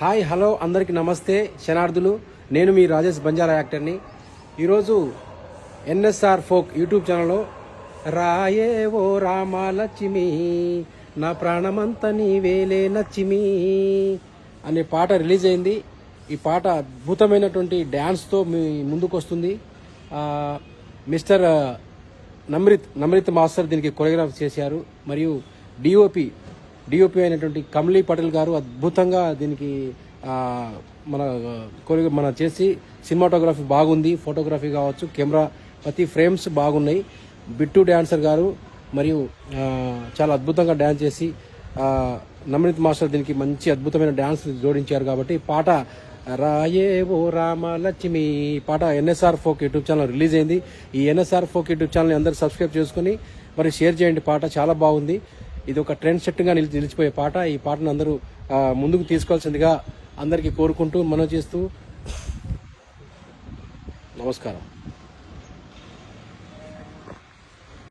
Hi hello అందరికీ నమస్తే శనార్థులు నేను మీ రాజేష్ బంజారా యాక్టర్ని ఈరోజు ఎన్ఎస్ఆర్ ఫోక్ యూట్యూబ్ ఛానల్లో రాయే ఓ రామాలక్ష్మి నా ప్రాణమంతా నీవేలే నచ్చిమి అనే పాట రిలీజ్ అయింది. ఈ పాట అద్భుతమైనటువంటి డ్యాన్స్తో మీ ముందుకు వస్తుంది మిస్టర్ నమ్రిత్ నమ్రిత్ మాస్టర్ దీనికి కొరియోగ్రాఫ్ చేశారు. మరియు డిఓపి డిఓపి అయినటువంటి కమలీ పటేల్ గారు అద్భుతంగా దీనికి మన కొరియో మన చేసి సినిమాటోగ్రఫీ బాగుంది ఫోటోగ్రఫీ కావచ్చు కెమెరా ప్రతి ఫ్రేమ్స్ బాగున్నాయి. బిట్టు డ్యాన్సర్ గారు మరియు చాలా అద్భుతంగా డ్యాన్స్ చేసి నమ్రిత్ మాస్టర్ దీనికి మంచి అద్భుతమైన డ్యాన్స్ జోడించారు కాబట్టి పాట రాయే ఓ రామలక్ష్మి పాట NSR folk YouTube channel release అయింది. ఈ ఎన్ఎస్ఆర్ ఫోక్ యూట్యూబ్ ఛానల్ అందరూ సబ్స్క్రైబ్ చేసుకుని మరి షేర్ చేయండి. పాట చాలా బాగుంది. ఇది ఒక ట్రెండ్ సెట్గా నిలిచి నిలిచిపోయే పాట. ఈ పాటను అందరూ ముందుకు తీసుకోవాల్సిందిగా అందరికీ కోరుకుంటూ మనం చేస్తూ నమస్కారం.